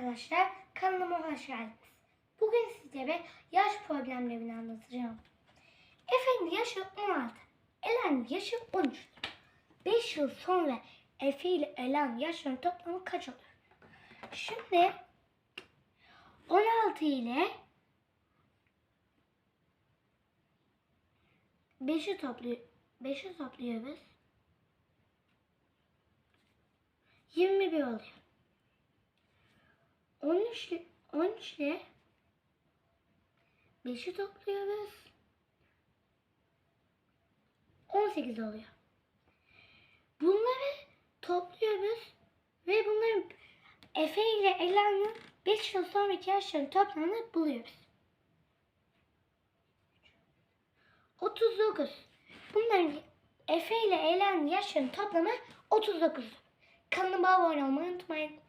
arkadaşlar, kanalıma hoş geldiniz. Bugün sizlere yaş problemlerini anlatacağım. Efe'nin yaşı 16, Elen'in yaşı 13. 5 yıl sonra Efe ile Elen yaşlarının toplamı kaç olur? Şimdi 16 ile 5'i topluyor. 5'i topluyoruz. 21 oluyor. 13 ile 13 ile 5'i topluyoruz. 18 oluyor. Bunları topluyoruz ve bunların Efe ile Ela'nın 5 yıl sonraki yaşlarının toplamını buluyoruz. 39. Bunların Efe ile Ela'nın yaşlarının toplamı 39. Kanalıma abone olmayı unutmayın.